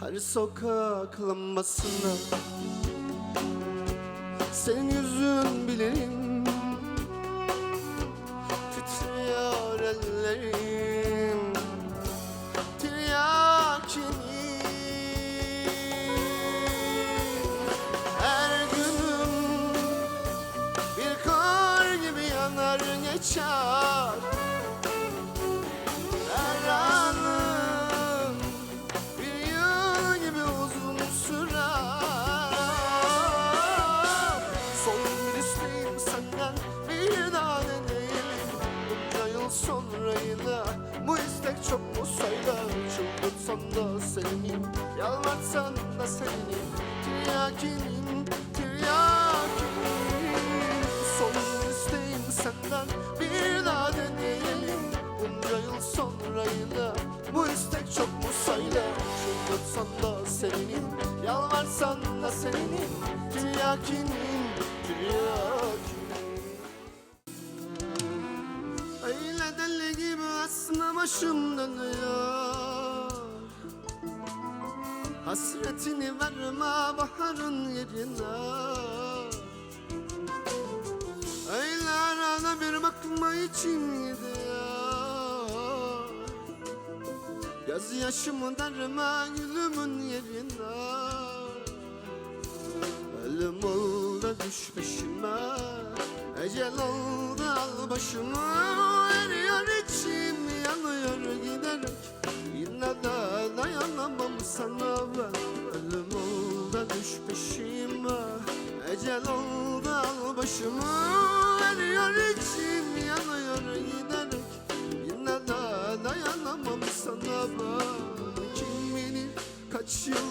Her sokak lambasına Senin yüzün bilirim. Titriyor ellerim Tiryakinim Her günüm bir kar gibi yanar geçer seninim, yalvarsan da seninim Tiryakinim, tiryakinim Son isteğim senden bir daha deneyelim Bunca yıl sonra yine bu istek çok mu sayılar Çıldırtsan da seninim, yalvarsan da seninim Tiryakinim, tiryakinim Öyle deli gibi aslında başım dönüyor Hasretini verme baharın yerine. Öyle arada bir bakma için gidiyor Göz yaşımı derme gülümün yerine. Ölüm oldu düş peşime Ecel oldu al başımı Eriyor içim yanıyor giderek Yine de dayanamam sana Ecel oldu al başımı Eriyor içim yanıyor giderek Yine de dayanamam sana ben Kim bilir kaç yıl